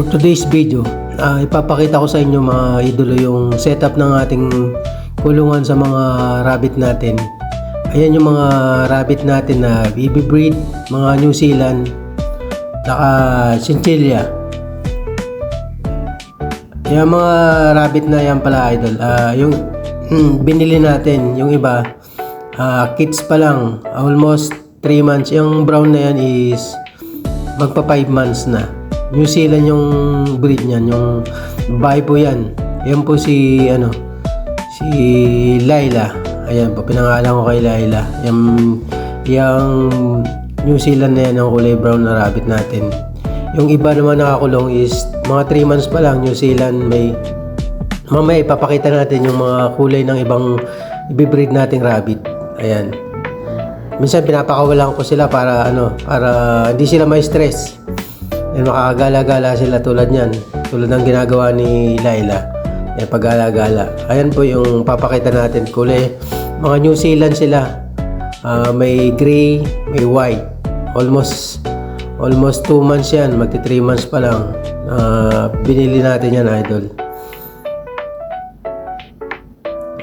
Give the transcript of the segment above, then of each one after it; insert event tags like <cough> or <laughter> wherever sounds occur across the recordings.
For today's video, ah, ipapakita ko sa inyo mga idolo yung setup ng ating kulungan sa mga rabbit natin. Ayan yung mga rabbit natin na BB breed, mga New Zealand, saka chinchilla. Yung mga rabbit na yan pala idol, ah, yung hmm, binili natin, yung iba, ah, kids pa lang, almost 3 months. Yung brown na yan is magpa 5 months na. New Zealand yung breed niyan, yung babae po yan. Yan po si, ano, si Laila. Ayan po, pinangalan ko kay Laila. Yung, yung New Zealand na yan, ang kulay brown na rabbit natin. Yung iba naman nakakulong is mga 3 months pa lang, New Zealand may Mamaya ipapakita natin yung mga kulay ng ibang ibibreed nating rabbit. Ayan. Minsan pinapakawalan ko sila para ano, para hindi sila may stress. Yan makakagala-gala sila tulad niyan. Tulad ng ginagawa ni Laila. Yan paggala-gala. Ayan po yung papakita natin kulay. Mga New Zealand sila. Ah, may gray, may white. Almost almost 2 months yan. Magti 3 months pa lang. Ah, binili natin yan, idol.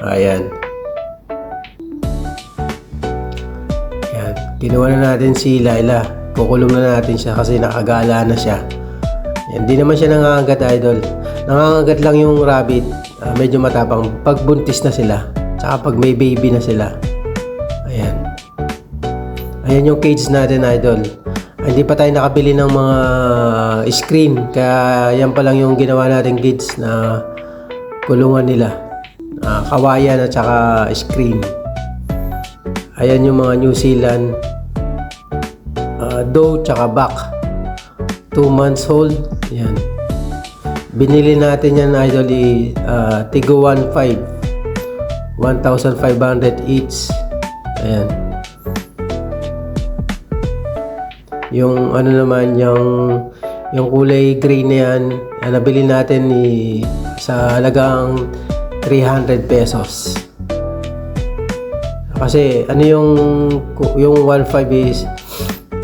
Ayan. Ayan. Kinuha na natin si Laila. Kukulong na natin siya kasi nakagala na siya. Ayan. Di naman siya nangangagat idol. Nangangagat lang yung rabbit. ah, medyo matapang. Pag buntis na sila. Tsaka pag may baby na sila. Ayan. Ayan yung cage natin idol. Ah, Hindi pa tayo nakabili ng mga screen. Kaya yan pa lang yung ginawa natin cage na kulungan nila. Ah, kawayan at saka screen. Ayan yung mga New Zealand uh, doe tsaka back. 2 months old. Yan. Binili natin yan idol uh, Tigo 1.5. 1,500 each. Ayan. Yung ano naman yung yung kulay gray na yan, yan nabili natin ni sa halagang 300 pesos. Kasi ano yung yung 1.5 is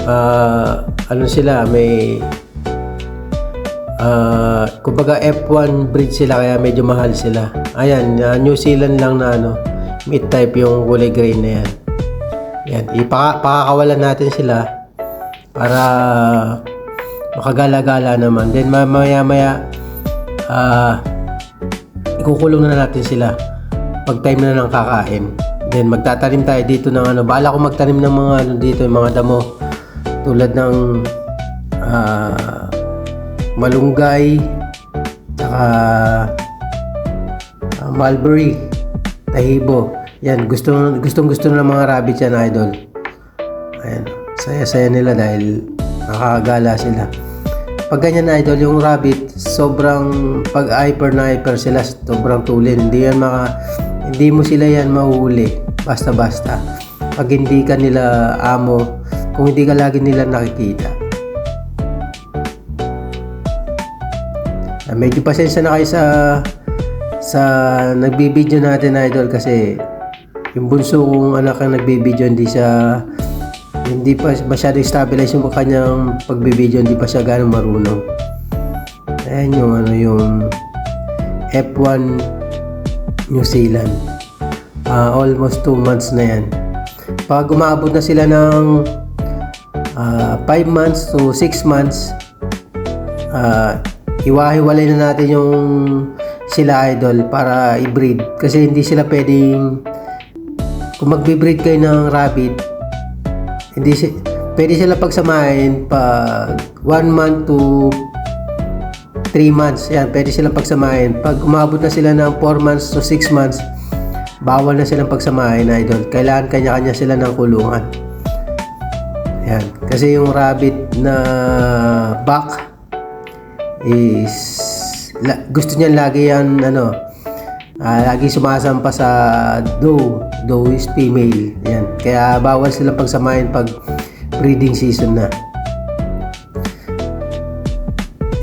ah, ano sila may ah, kumbaga F1 breed sila kaya medyo mahal sila. Ayan, ah, New Zealand lang na ano meat type yung kulay gray na yan. Yan, ipaka pakakawalan natin sila para makagala-gala naman. Then mamaya-maya ah ikukulong na natin sila pag time na ng kakain. Then magtatanim tayo dito ng ano, bala ko magtanim ng mga ano dito, yung mga damo tulad ng ah, malunggay, saka ah, mulberry, tahibo. Yan, gusto gustong gusto ng mga rabbit yan, idol. Ayan, saya-saya nila dahil nakakagala sila. Pag ganyan idol, yung rabbit, sobrang pag hyper na hyper sila, sobrang tulin. Hindi yan maka, hindi mo sila yan mahuli basta-basta. Pag hindi ka nila amo, kung hindi ka lagi nila nakikita. Ah, medyo pasensya na kayo sa sa nagbibideo natin idol kasi yung bunso kong anak ang nagbibideo hindi siya hindi pa masyado stabilize yung kanyang pagbibideo hindi pa siya ganong marunong. Ayan yung ano yung F1 New Zealand. Ah, almost 2 months na yan. Pag umabot na sila ng 5 months to 6 months ah iwahiwalay na natin yung sila idol para i-breed. Kasi hindi sila pwedeng kung magbe-breed kayo ng rabbit hindi si pwede sila pagsamahin pag 1 month to 3 months. Yan pwede silang pagsamahin. Pag umabot na sila ng 4 months to 6 months bawal na silang pagsamahin idol. Kailangan kanya-kanya sila ng kulungan yan. Kasi yung rabbit na back is la, gusto niya lagi yan ano ah, lagi sumasampa sa doe. Doe is female. Yan. Kaya bawal sila pagsamahin pag breeding season na.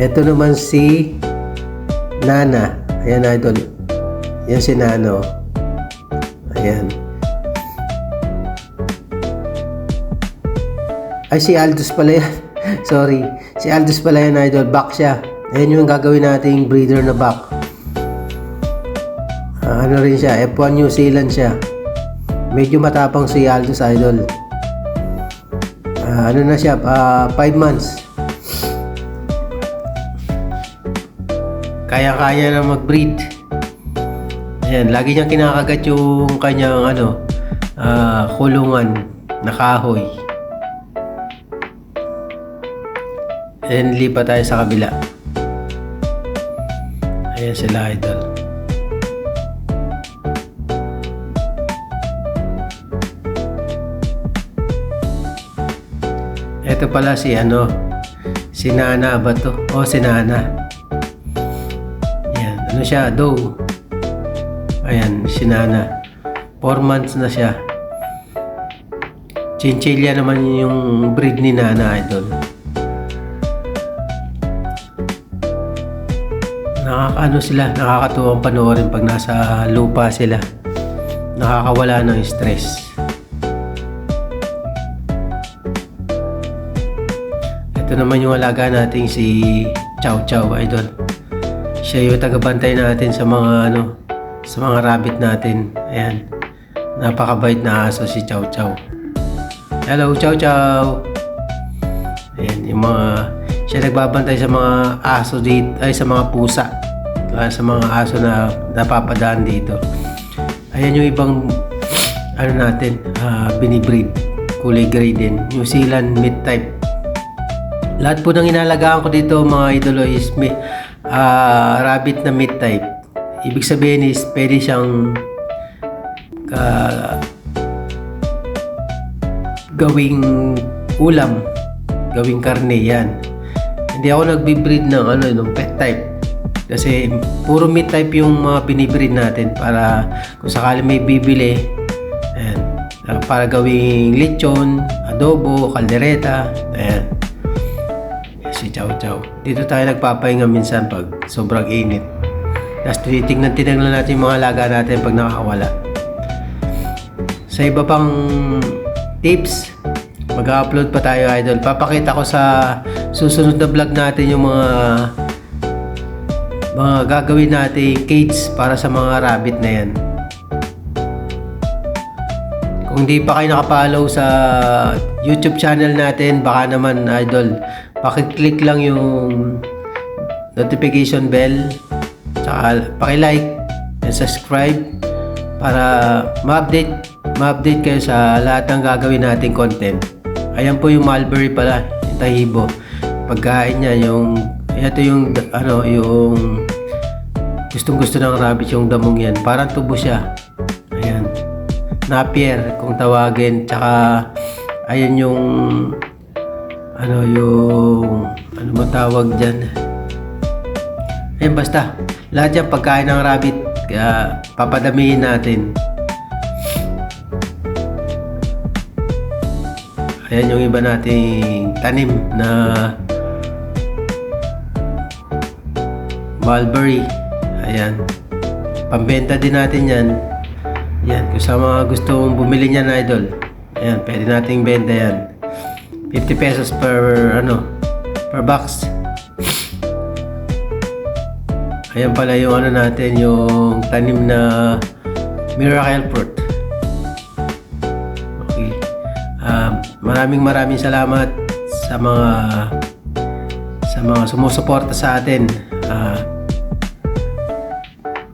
Ito naman si Nana. Ayan idol. Yan si Nano ayan ay si Aldous pala yan <laughs> sorry si Aldous pala yan idol back siya Ayan yung gagawin nating breeder na back. Ah, ano rin siya, F1 New Zealand siya. Medyo matapang si Aldous Idol. Ah, ano na siya, 5 months. Kaya-kaya na mag-breed. Ayan, lagi niyang kinakagat yung kanyang ano, ah, kulungan na kahoy. And lipat tayo sa kabila. Ayan sila idol. Ito pala si ano, si Nana ba to? O si Nana. Ayan, ano siya, doe. Ayan, si Nana. 4 months na siya. Chinchilla naman yung breed ni Nana idol. Nakakaano sila, nakakatuwang panoorin pag nasa lupa sila. Nakakawala ng stress. Ito naman yung alaga nating si Chow Chow idol. Siya yung tagabantay natin sa mga ano, sa mga rabbit natin. Ayan. Napakabait na aso si Chow Chow. Hello Chow Chow. Ayan, yung mga siya nagbabantay sa mga aso dito, ay sa mga pusa. Ah, sa mga aso na napapadaan dito. Ayan yung ibang ano natin, ah, binibreed. Kulay gray din. New Zealand mid type. Lahat po ng inalagaan ko dito mga idolo is may, ah, rabbit na mid type. Ibig sabihin is pwede siyang ah, gawing ulam, gawing karne yan. Hindi ako nagbi-breed ng ano, ng pet type. Kasi puro meat type yung mga binibreed natin para kung sakali may bibili, ayan, ah, para gawing lechon, adobo, kaldereta, ayan. Si Chow Chow. Dito tayo nagpapahinga minsan pag sobrang init. Tapos tinitingnan tinignan natin yung mga alaga natin pag nakakawala. Sa iba pang tips, mag-upload pa tayo idol. Papakita ko sa susunod na vlog natin yung mga mga gagawin natin cage para sa mga rabbit na yan. Kung di pa kayo nakapollow sa YouTube channel natin, baka naman idol, pakiclick lang yung notification bell, tsaka pakilike and subscribe para ma-update ma-update kayo sa lahat ng gagawin nating content. Ayan po yung mulberry pala, yung tahibo. Pagkain niya yung ito yung ano yung gustong gusto ng rabbit yung damong yan. Parang tubo siya. Ayan. Napier kung tawagin. Tsaka ayan yung ano yung ano mo tawag dyan. Ayan basta. Lahat yan pagkain ng rabbit. Kaya papadamihin natin. Ayan yung iba nating tanim na mulberry. Ayan. Pambenta din natin yan. Yan. Kung sa mga gusto mong bumili niyan, idol. Ayan. Pwede nating benta yan. 50 pesos per, ano, per box. Ayan pala yung ano natin, yung tanim na miracle fruit. Okay. Um, maraming maraming salamat sa mga sa mga sumusuporta sa atin. Ah,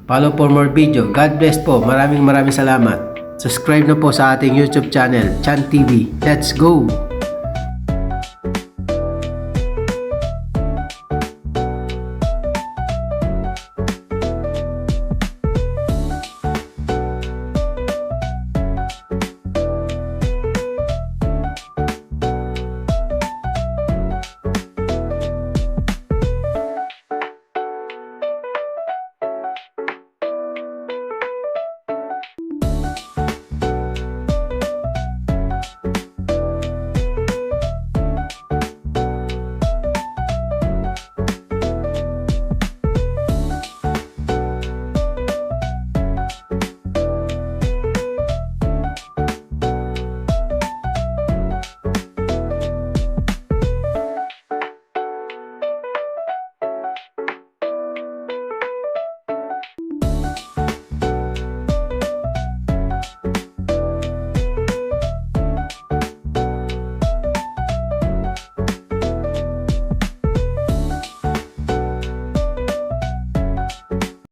follow for more video. God bless po. Maraming maraming salamat. Subscribe na po sa ating YouTube channel, Chan TV. Let's go!